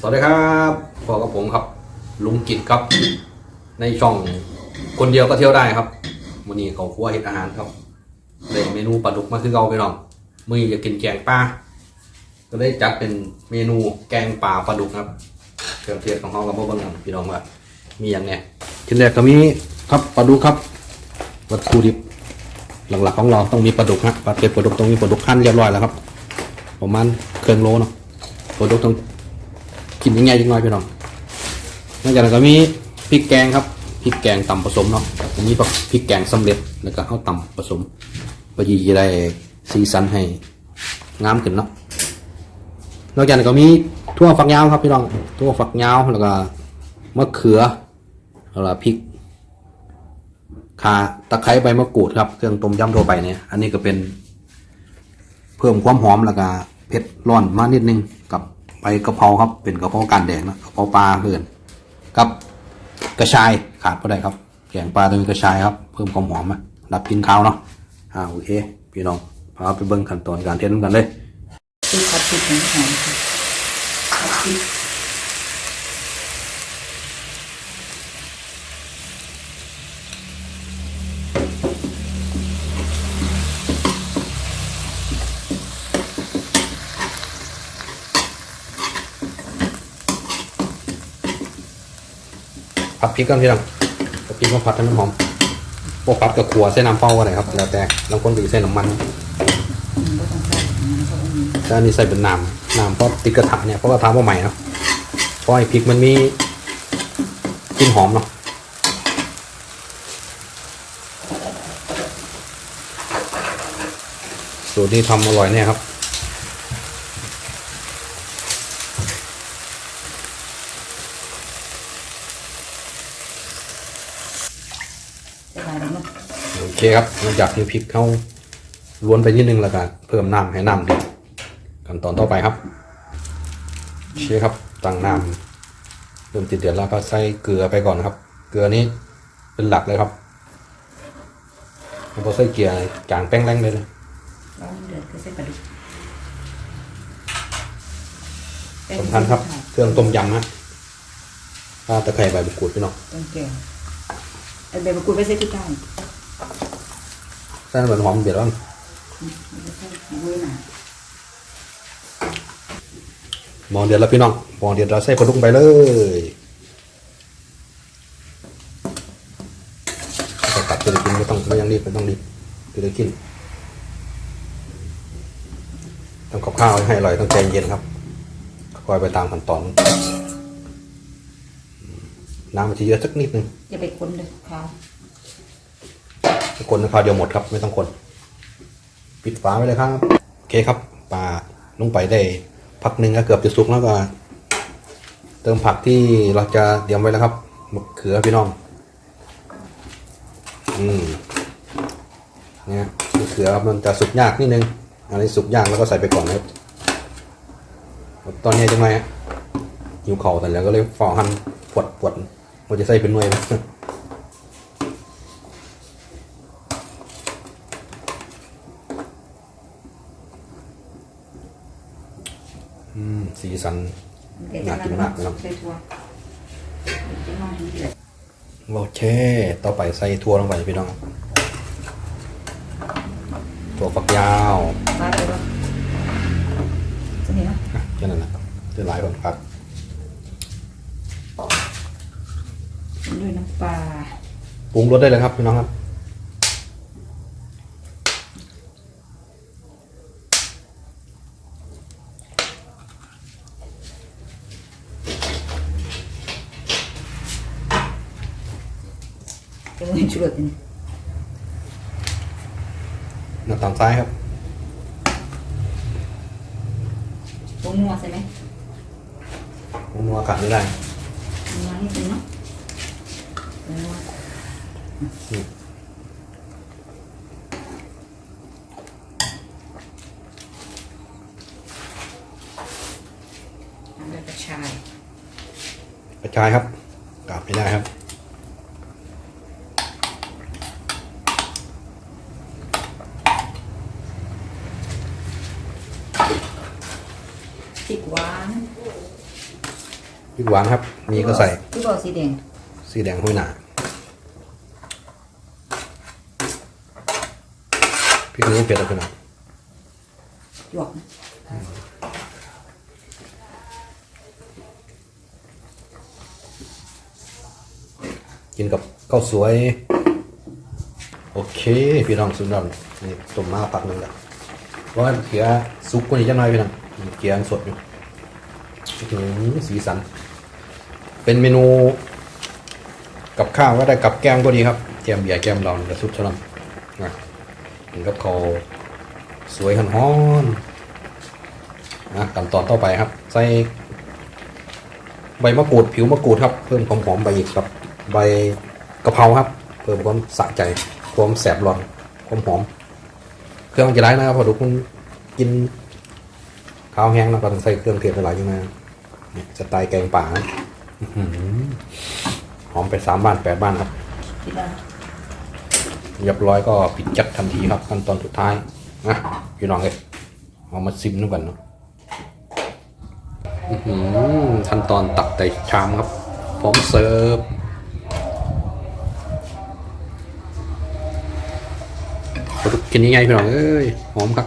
สวัสดีครับพอกับผมครับ ลุงกิจครับ ในช่องคนเดียวก็เที่ยวได้ครับวันนี้เขาครัวเห็ดอาหารครับได้เมนูปลาดุกมาคือเราไปน้องมืออยากกินแกงปลาก็ได้จัดเป็นเมนูแกงปลาปลาดุกครับเครื่องเทศของเขากับพ่อบิ้งกันพี่น้องว่ามีอย่างเนี้ยชิ้นแรกก็มีครับปลาดุกครับ วัตถุดิบหลักๆของเราต้องมีปลาดุกฮะปลาเก็บปลาดุกต้องมีปลาดุกขั้นเรียบร้อยแล้วครับ ประมาณเครื่องโลเนาะ ปลาดุกต้องกินยังไงจังน้อยพี่น้องนอกจากนั้นก็มีพริกแกงครับพริกแกงตำผสมเนาะอันนี้พริกแกงสำเร็จแล้วก็เอาวตำผสมพอดีจะได้สีสันให้งามขึ้นเนาะนอกจากนั้นก็มีทั่วฝักยาวครับพี่น้องทั่วฝักยาวแล้วก็มะเขือแล้วก็พริกขาตะไคร้ใบมะกรูดครับเครื่องต้มยำทั่วไปเนี่ยอันนี้ก็เป็นเพิ่มความหอมแล้วก็ เผ็ดร้อนมานิดนึงกับใบกระเพราครับ เป็นกระเพราการแดงนะกะเพราปลาเพื่อนกับกระชายขาดก็ได้ครับแกงปลาต้องมีกระชายครับเพิ่มความหอมมารับกินข้าวเนาะอ่าโอเค พี่น้องพาไปเบิ้งขั้นตอนการเทสกันเลยคือผัดพริกหอมค่ะผัดพริก ผัดพริกกันพี่น้องผัดพริกมาผัดให้น้ำหอมพวกผัดกับขัวเส้นน้ำเป้าก็ได้ครับแล้วแต่บาคนก็ใส่น้ำมันอืมก็ต้อใส่มันก็ต้องมีแต่อันนี้ใส่เป็นน้ำน้ำเพราะติดกระทะเนี่ยเพราะว่าทำมาใหม่เนาะเพราะไอ้พริกมันมีกลิ่นหอมเนาะสูตรนี้ทำอร่อยแน่ครับ ใส่ได้แล้วเนาะ โอเคครับหลังจากที่พริกเข้าล้วนไปนิดนึงแล้วก็เพิ่มน้ำให้น้ำเดือดขั้นตอนต่อไปครับโอเคครับตั้งน้ำเริ่มติดเดือดแล้วก็ใส่เกลือไปก่อนครับ เกลือนี้เป็นหลักเลยครับแล้วพอใส่เกลือจางแป้งแรงเลยนะแล้วเดือดก็ใส่ปลาดุกสำคัญครับ เครื่องต้มยำฮะข้าตะไคร้ใบมะกรูดพี่น้องต้นแก้วเอาใบมะกรูดไปใส่ที่ใต้ ใส่น้ำมันหอมเดือดแล้วอืมแล้วก็ใส่บุ้ยหนาหมอเดือดแล้วพี่น้องหมอเดือดเราใส่ปลาดุกไปเลยจะตัดจะได้กินไม่ต้องไม่ยังรีบไม่ต้องรีบจะได้กินทำกับข้าวให้อร่อยต้องใจเย็นครับคอยไปตามขั้นตอน น้ำมันจะเยอะสักนิดนึงอย่าไปคนเลยข้าว คนคราวเดียวหมดครับ ไม่ต้องคน ปิดฝาไว้เลยครับโอเคครับปลาลงไปได้ พักหนึ่งก็เกือบจะสุกแล้วก็เติมผักที่เราจะเตรียมไว้แล้วครับมะเขือพี่น้อง อืมเนี่ยมะเขือมันจะสุกยากนิดนึง อันนี้สุกยากแล้วก็ใส่ไปก่อนนะครับ ตอนนี้จังไงฮะหิวเข่าแต่แล้วก็เลยฝ่อหันปวดปวดมันจะใส่เป็นหน่วยไหม อืม สีสันเดี๋ยวน่ากินมากนะครับใส่ถั่วเดี๋ยวจะนอนให้เดือดโอเค ต่อไปใส่ถั่วลงไปพี่น้องครับถั่วฝักยาวปลาไปวะจะนี่เนาะอะแค่นั้นนะจะหลายคนครับด้วยน้ำปลาปรุงรสได้เลยครับพี่น้องครับ เดี๋ยวให้ชุรสนี่หน้าตามซ้ายครับผงนัวใช่ไหมปรุงนัวขาดไม่ได้นัวนิดนึงเนาะผงนัวอืมทำด้วยกระชาย กระชายครับกราบไม่ได้ครับ ริกหัวหวานพริกหวานครับ มีก็ใส่ที่บอกสีแดงสีแดงห้อยหนาพริกนี้เผ็ดอะไรพี่น้องหยวกนะกินกับข้าวสวย โอเค พี่น้องสุดยอดนี่ต้มมาปักหนึ่งแล้วเพราะว่าเขียซุกกว่านี้จะน้อยพี่น้อง เขียยังสดอยู่อื้อหือสีสัน เป็นเมนูกับข้าวก็ได้กับแก้มก็ดีครับ แก้มเบียร์แก้มเรากับซุปชะลอมนะกินกับข้าสวยหันฮ้อนนะขั้นตอนต่อไปครับ ใส่ใบมะกรูดผิวมะกรูดครับ เพิ่มความหอมใบอีกกับ ใบกะเพราครับ เพิ่มความสะใจความแสบร้อนความหอม เครื่องจะร้ายนะครับพอดูคุณกิน ข้าวแห้งแล้วก็ต้องใส่เครื่องเทศหลายอยู่นะนี่สไตล์แกงป่านะอื้อหือหอมไปสามบ้านแปดบ้านครับคิดว่าเรียบร้อยก็ปิดจัดทันทีครับขั้นตอนสุดท้ายนะพี่น้องเลยเอามาซิมดูกันเนาะอื้อหือขั้นตอนตักใส่ชามครับ พร้อมเสิร์ฟกกินยังไงพี่น้องเอ้ยหอมครับ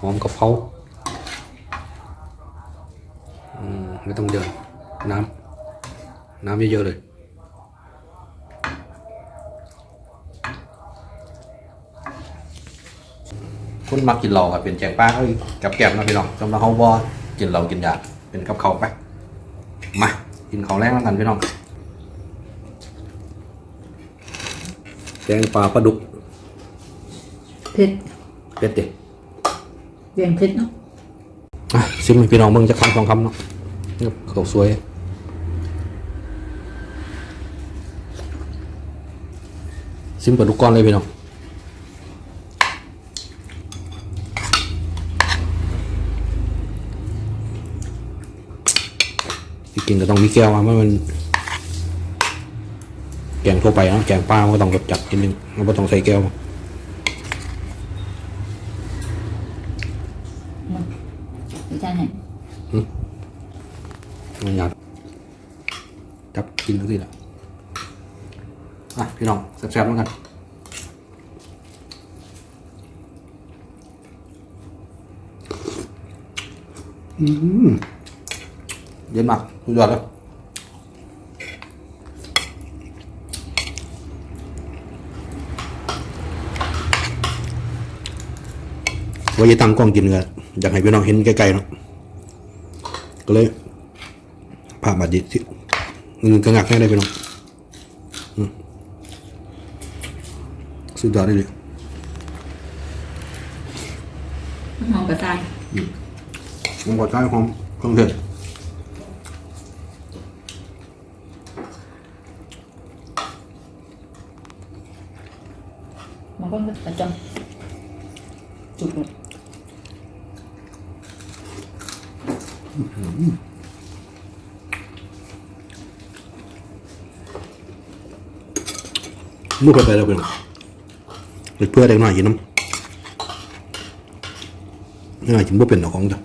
หอมกะเพราอืม ไม่ต้องเดือดน้ำน้ำเยอะๆเลยคุณมักกินเหล้าครับเป็นแจงป้าเอ้ยกับแกล้มนะพี่น้องสำหรับเขาบ่กินเหล้ากินยาเป็นกับเขาวไปมากินของแรกแล้วกันพี่น้องแกงปลาปลาดุกเผ็ดเป็ดดิเวียนเผ็ดเนาะอะซิมให้พี่น้องเบิ่งจะคำสองคำเนาะ นี่เขาสวยซิมปลาดุกก้อนเลยพี่น้องที่กินก็ต้องมีแก้วอะไม่มันแกงทั่วไปนะแกงปลามันก็ต้องจัดนิดนึงมันก็ต้องใส่แก้วดิฉันเห็น มันหยาดจับกินดูสิล่ะอะ พี่น้องแซ่บๆแล้วกันเย็นมากสุดยอดแล้วว่าจะตั้งกล้องกินเงืออยากให้พี่น้องเห็นใกล้ๆเนาะก็เลย ภาพบาดดิที่เงินกระงักให้ได้พี่น้องอืมสุดยอดเลยหอมกระจายผมขอใช้หอมเครื่องเทศมันก็ประจำจุกเลย มุกไปแล้วพี่องเด็กเพื่อเด็กหน่อยกินน้ำหน่อยกินบ่เป็นเอาของจ้ะ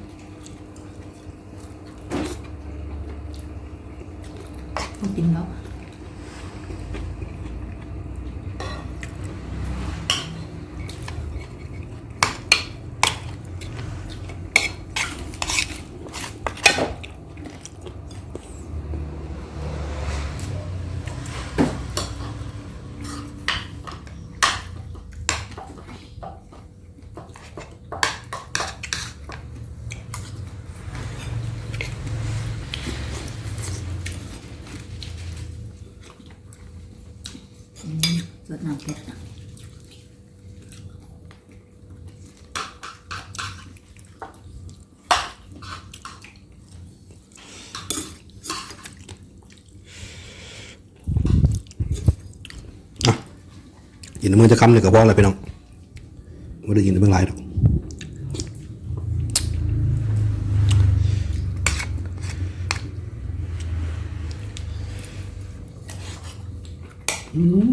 น้ำเผ็ดกินน้ำมือจะคำเลยกับพ่ออะไรพี่น้องไม่ได้กินเบื้องไรหรอกอืม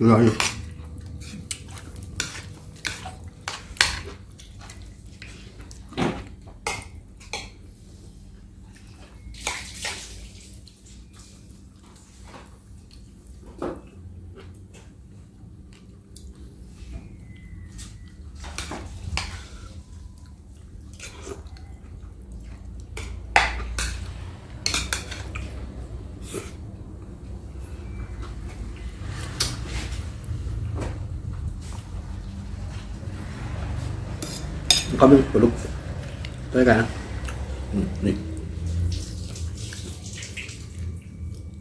อร่อย อยู่เขาเป็นปลาดุกด้วยกันนะอืมนี่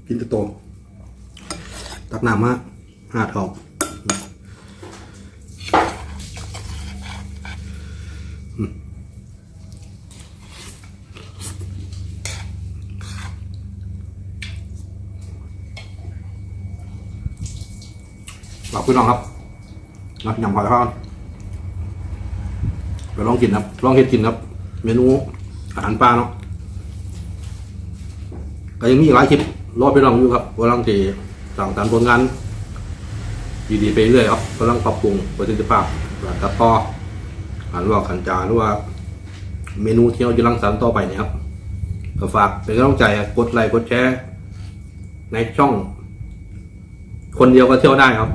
กินแตะโตตักน้ำมาห้าทองอืมฝากพี่น้องครับนักยำหอยทอด ไปลองกินครับ ลองเฮ็ดกินครับ เมนูอาหารปลาเนาะก็ยังมีอีกหลายคลิปรอไปลองอยู่ครับกำลังที่สั่งสรรผลงานดีๆไปเรื่อยครับกำลังปรับปรุงประสิทธิภาพรตัดต่อหันว่าขันจาหรือว่า เมนูที่เราจะรังสรรค์ต่อไปเนี่ยครับก็ฝากเป็นกำลังใจกดไลค์กดแชร์ในช่อง คนเดียวก็เที่ยวได้ครับ